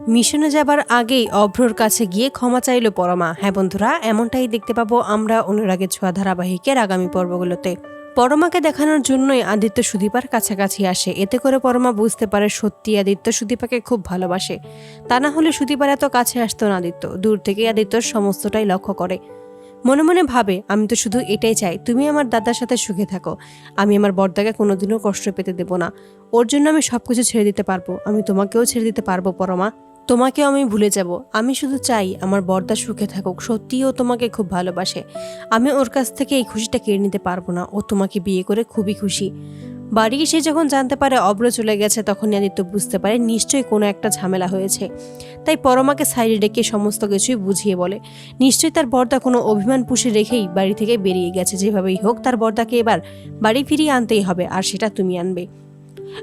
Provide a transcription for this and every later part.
মিশনে যাবার আগেই অভ্রর কাছে গিয়ে ক্ষমা চাইল পরমা। হ্যাঁ বন্ধুরা, এমনটাই দেখতে পাবো আমরা অনুরাগের ছোঁয়া ধারাবাহিকের আগামী পর্বগুলোতে। পরমাকে দেখানোর জন্যই আদিত্য সুদীপার কাছাকাছি আসে। এতে করে পরমা বুঝতে পারে সত্যি আদিত্য সুদীপাকে খুব ভালোবাসে। তা না হলে সুদীপার এত কাছে আসতো না আদিত্য। দূর থেকেই আদিত্যর সমস্তটাই লক্ষ্য করে। মনে মনে ভাবে, আমি তো শুধু এটাই চাই, তুমি আমার দাদার সাথে সুখে থাকো। আমি আমার বর্দাকে কোনোদিনও কষ্ট পেতে দেব না। ওর জন্য আমি সব কিছু ছেড়ে দিতে পারব। আমি তোমাকেও ছেড়ে দিতে পারব, পরমা। তোমাকেও আমি ভুলে যাব। আমি শুধু চাই আমার বর্দা সুখে থাকুক। সত্যি ও তোমাকে খুব ভালোবাসে। আমি ওর কাছ থেকে এই খুশিটা কেড়ে নিতে পারব না। ও তোমাকে বিয়ে করে খুবই খুশি। বাড়ি এসে যখন জানতে পারে অব্র চলে গেছে, তখন আদিত্য বুঝতে পারে নিশ্চয়ই কোনো একটা ঝামেলা হয়েছে। তাই পরমাকে সাইডে ডেকে সমস্ত কিছুই বুঝিয়ে বলে। নিশ্চয়ই তার বর্দা কোনো অভিমান পুষে রেখেই বাড়ি থেকে বেরিয়ে গেছে। যেভাবেই হোক, তার বর্দাকে এবার বাড়ি ফিরিয়ে আনতেই হবে, আর সেটা তুমি আনবে।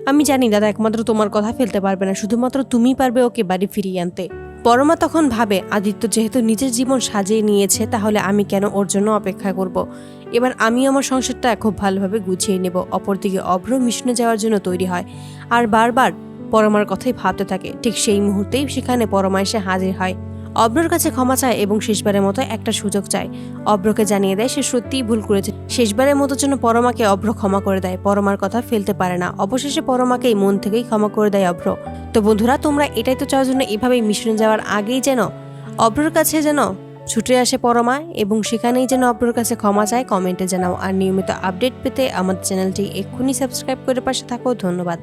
আমি জানি দাদা, একমাত্র তোমার কথা ফেলতে পারবে না। শুধুমাত্র তুমি পারবে ওকে বাড়ি ফিরিয়ে আনতে। পরমা তখন ভাবে, আদিত্য যেহেতু নিজের জীবন সাজিয়ে নিয়েছে, তাহলে আমি কেন ওর জন্য অপেক্ষা করব। এবার আমি আমার সংসারটা খুব ভালোভাবে গুছিয়ে নেব। অপরদিকে অভ্র মিশনে যাওয়ার জন্য তৈরি হয়। আর বারবার পরমার কথাই ভাবতে থাকে। ঠিক সেই মুহূর্তেই সেখানে পরমা এসে হাজির হয়। অব্রর কাছে ক্ষমা চায় এবং শেষবারের মতো একটা সুযোগ চায়। অব্রকে জানিয়ে দেয়, সে সত্যিই ভুল করেছে। শেষবারের মতো জন্য পরমাকে অব্র ক্ষমা করে দেয়। পরমার কথা ফেলতে পারে না। অবশেষে পরমাকেই মন থেকেই ক্ষমা করে দেয় অব্র। তো বন্ধুরা, তোমরা এটাই তো চাওয়ার জন্য এভাবেই মিশনে যাওয়ার আগেই যেন অব্রর কাছে যেন ছুটে আসে পরমা এবং সেখানেই যেন অব্রর কাছে ক্ষমা চায়, কমেন্টে জানাও। আর নিয়মিত আপডেট পেতে আমাদের চ্যানেলটি এক্ষুনি সাবস্ক্রাইব করে পাশে থাকো। ধন্যবাদ।